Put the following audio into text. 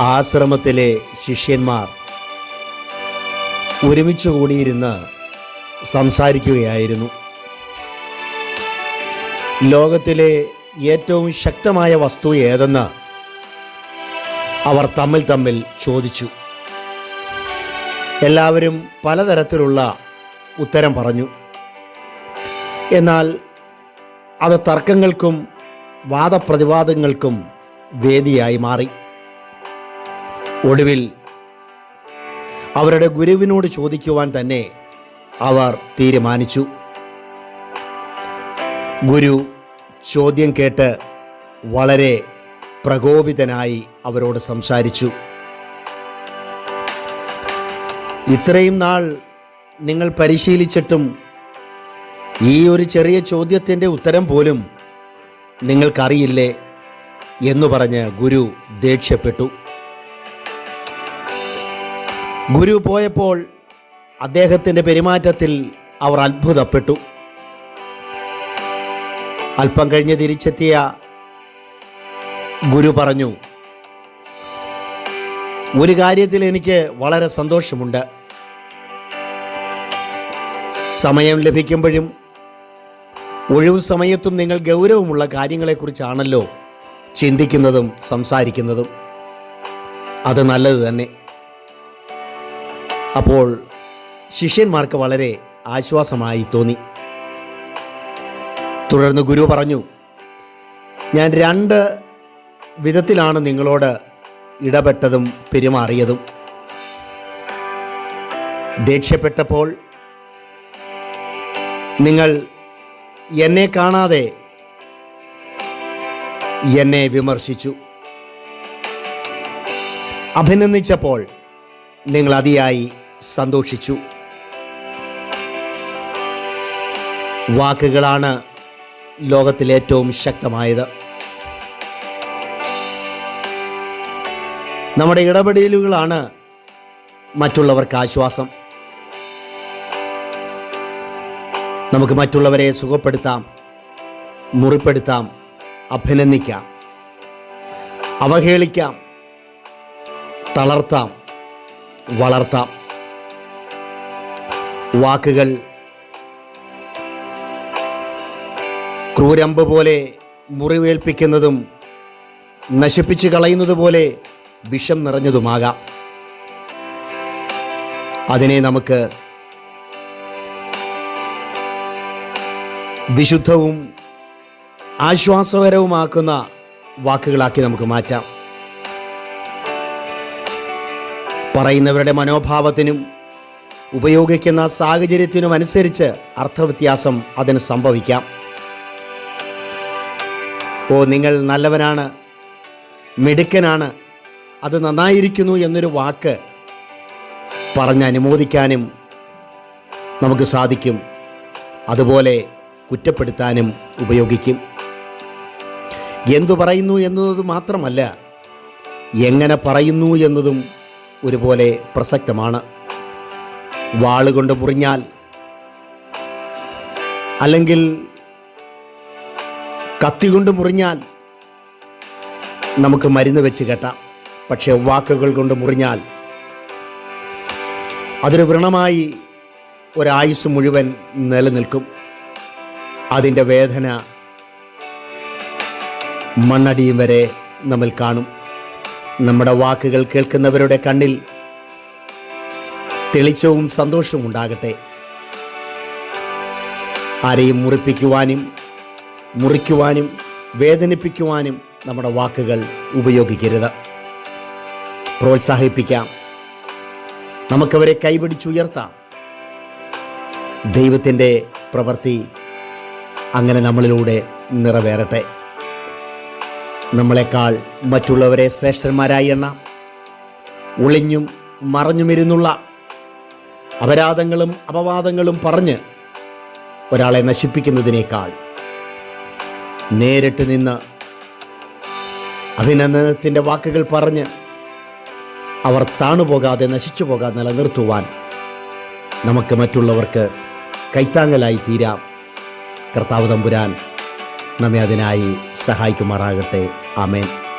ആശ്രമത്തിലെ ശിഷ്യന്മാർ ഒരുമിച്ച് കൂടിയിരുന്ന് സംസാരിക്കുകയായിരുന്നു. ലോകത്തിലെ ഏറ്റവും ശക്തമായ വസ്തു ഏതെന്ന് അവർ തമ്മിൽ തമ്മിൽ ചോദിച്ചു. എല്ലാവരും പലതരത്തിലുള്ള ഉത്തരം പറഞ്ഞു. എന്നാൽ അത് തർക്കങ്ങൾക്കും വാദപ്രതിവാദങ്ങൾക്കും വേദിയായി മാറി. ഒടുവിൽ അവരുടെ ഗുരുവിനോട് ചോദിക്കുവാൻ തന്നെ അവർ തീരുമാനിച്ചു. ഗുരു ചോദ്യം കേട്ട് വളരെ പ്രകോപിതനായി അവരോട് സംസാരിച്ചു. ഇത്രയും നാൾ നിങ്ങൾ പരിശീലിച്ചിട്ടും ഈ ഒരു ചെറിയ ചോദ്യത്തിന്റെ ഉത്തരം പോലും നിങ്ങൾക്കറിയില്ലേ? എന്ന് പറഞ്ഞ് ഗുരു ദേഷ്യപ്പെട്ടു. ഗുരു പോയപ്പോൾ അദ്ദേഹത്തിന്റെ പെരുമാറ്റത്തിൽ അവർ അത്ഭുതപ്പെട്ടു. അല്പം കഴിഞ്ഞ് തിരിച്ചെത്തിയ ഗുരു പറഞ്ഞു ഒരു കാര്യത്തിൽ എനിക്ക് വളരെ സന്തോഷമുണ്ട്. സമയം ലഭിക്കുമ്പോഴും ഒഴിവ് സമയത്തും നിങ്ങൾ ഗൗരവമുള്ള കാര്യങ്ങളെക്കുറിച്ചാണല്ലോ ചിന്തിക്കുന്നതും സംസാരിക്കുന്നതും. അത് നല്ലത് തന്നെ. അപ്പോൾ ശിഷ്യന്മാർക്ക് വളരെ ആശ്വാസമായി തോന്നി. തുടർന്ന് ഗുരു പറഞ്ഞു ഞാൻ രണ്ട് വിധത്തിലാണ് നിങ്ങളോട് ഇടപെട്ടതും പെരുമാറിയതും. ദേഷ്യപ്പെട്ടപ്പോൾ നിങ്ങൾ എന്നെ കാണാതെ എന്നെ വിമർശിച്ചു. അഭിനന്ദിച്ചപ്പോൾ നിങ്ങൾ അതിയായി സന്തോഷിച്ചു. വാക്കുകളാണ് ലോകത്തിലേറ്റവും ശക്തമായത്. നമ്മുടെ ഇടപെടലുകളാണ് മറ്റുള്ളവർക്ക് ആശ്വാസം. നമുക്ക് മറ്റുള്ളവരെ സുഖപ്പെടുത്താം മുറിപ്പെടുത്താം അഭിനന്ദിക്കാം അവഹേളിക്കാം തളർത്താം വളർത്താം. വാക്കുകൾ. ക്രൂരമ്പ് പോലെ മുറിവേൽപ്പിക്കുന്നതും നശിപ്പിച്ചു കളയുന്നത് പോലെ വിഷം നിറഞ്ഞതുമാകാം. അതിനെ നമുക്ക് വിശുദ്ധവും ആശ്വാസകരവുമാക്കുന്ന വാക്കുകളാക്കി നമുക്ക് മാറ്റാം. പറയുന്നവരുടെ മനോഭാവത്തിനും ഉപയോഗിക്കുന്ന സാഹചര്യത്തിനുമനുസരിച്ച് അർത്ഥവ്യത്യാസം അതിന് സംഭവിക്കാം. ഓ നിങ്ങൾ നല്ലവനാണ് മിടുക്കനാണ് അത് നന്നായിരിക്കുന്നു എന്നൊരു വാക്ക് പറഞ്ഞ് അനുമോദിക്കാനും നമുക്ക് സാധിക്കും. അതുപോലെ കുറ്റപ്പെടുത്താനും ഉപയോഗിക്കും. എന്തു പറയുന്നു എന്നത് മാത്രമല്ല എങ്ങനെ പറയുന്നു എന്നതും ഒരുപോലെ പ്രസക്തമാണ്. വാളുകൊണ്ട് മുറിഞ്ഞാൽ അല്ലെങ്കിൽ കത്തി കൊണ്ട് മുറിഞ്ഞാൽ നമുക്ക് മരുന്ന് വെച്ച് കെട്ടാം. പക്ഷെ വാക്കുകൾ കൊണ്ട് മുറിഞ്ഞാൽ അതൊരു വ്രണമായി ഒരായുസ് മുഴുവൻ നിലനിൽക്കും. അതിന്റെ വേദന മണ്ണടിയും വരെ നമ്മൾ കാണും. നമ്മുടെ വാക്കുകൾ കേൾക്കുന്നവരുടെ കണ്ണിൽ തെളിച്ചവും സന്തോഷവും ഉണ്ടാകട്ടെ. ആരെയും മുറിപ്പിക്കുവാനും മുറിക്കുവാനും വേദനിപ്പിക്കുവാനും നമ്മുടെ വാക്കുകൾ ഉപയോഗിക്കരുത്. പ്രോത്സാഹിപ്പിക്കാം. നമുക്കവരെ കൈപിടിച്ചുയർത്താം. ദൈവത്തിന്റെ പ്രവൃത്തി അങ്ങനെ നമ്മളിലൂടെ നിറവേറട്ടെ. നമ്മളെക്കാൾ മറ്റുള്ളവരെ ശ്രേഷ്ഠന്മാരായി എണ്ണാം. ഒളിഞ്ഞും മറഞ്ഞുമിരുന്നുള്ള അപരാധങ്ങളും അപവാദങ്ങളും പറഞ്ഞ് ഒരാളെ നശിപ്പിക്കുന്നതിനേക്കാൾ നേരിട്ട് നിന്ന് അഭിനന്ദനത്തിന്റെ വാക്കുകൾ പറഞ്ഞ് അവർ താണുപോകാതെ നശിച്ചു പോകാതെ നിലനിർത്തുവാൻ നമുക്ക് മറ്റുള്ളവർക്ക് കൈത്താങ്ങലായി തീരാം. കർത്താവ് തമ്പുരാൻ നമ്മെ അതിനായി സഹായിക്കുമാറാകട്ടെ. ആമേൻ.